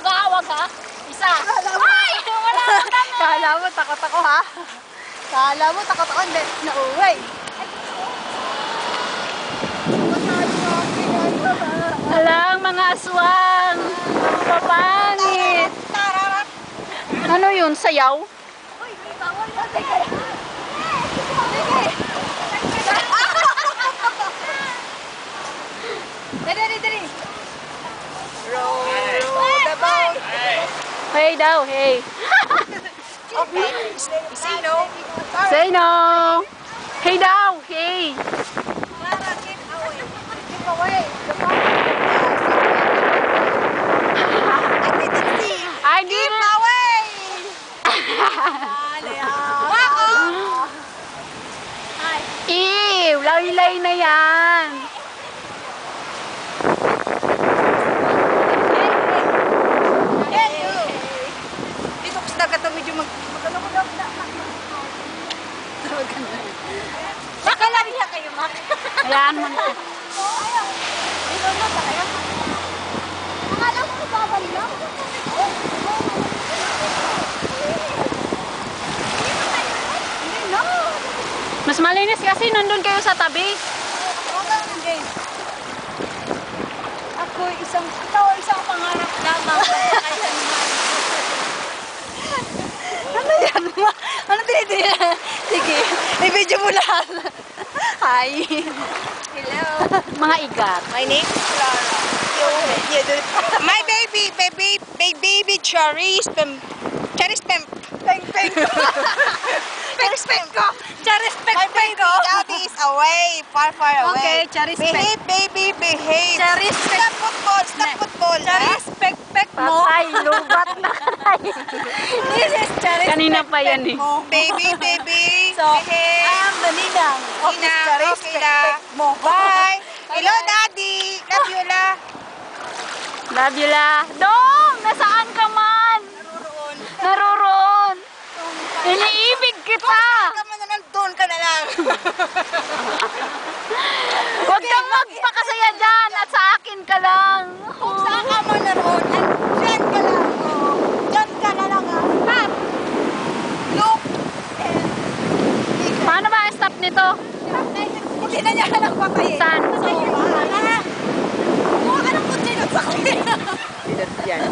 Isa? Isa. Ay! Wala na kami. Kala mo, takot ako ha? Kala mo, takot ako, hindi, nauwi. Alang mga aswang. Ang papangit. Ano yun? Sayaw? Dali, dali, dali. Row, row the boat. Hey daw, hey. Okay, say no. Say no. Hey daw, hey. Clara, keep away. Keep away. I didn't Keep away. Wako. Ew, laylay na yan. Hey, you. Dito ko sa dagat na medyo mag... Magano mo daw na. Niya kayo, Mak. Ayan mo na. Dito na sa kayo. Akala ko babal lang. Mas malinis kasi nandun kayo sa tabi. Ako isang, ikaw isang pangarap lamang. ano yan? Ma? Ano tinitin? Sige, i-video mo lahat. Hi. Hello. Mga igat. My name is Clara. My baby, baby, baby, baby Charis Pem... Charis Pem... Peng Peng. Charis Peng ko. Charis Peng Peng ko. Away, far, far Okay, away. Charis Peng. Behave, baby, behave. Charis Stop football, stop football. Charis Peng Peng mo. Patay, lubat na. This is Charis Kanina pa yan eh. Baby, baby, So, I behave. am the ninang this Charis okay. Peng mo. Bye. Hello, Daddy. Love you, la. Love you la. Dong, nasaan ka man? Naroroon. Iniibig kita. Nandun ka na lang. Huwag kang magpakasaya dyan at sa akin ka lang. Kung saan ka man naroon, andyan ka lang. Oh. Diyan ka na lang. Stop. Look. Paano ba ang stop nito? Hindi na niya alam patayin. Saan? So, ah, Mukha ka ng kutsilot sa kuya. Yan.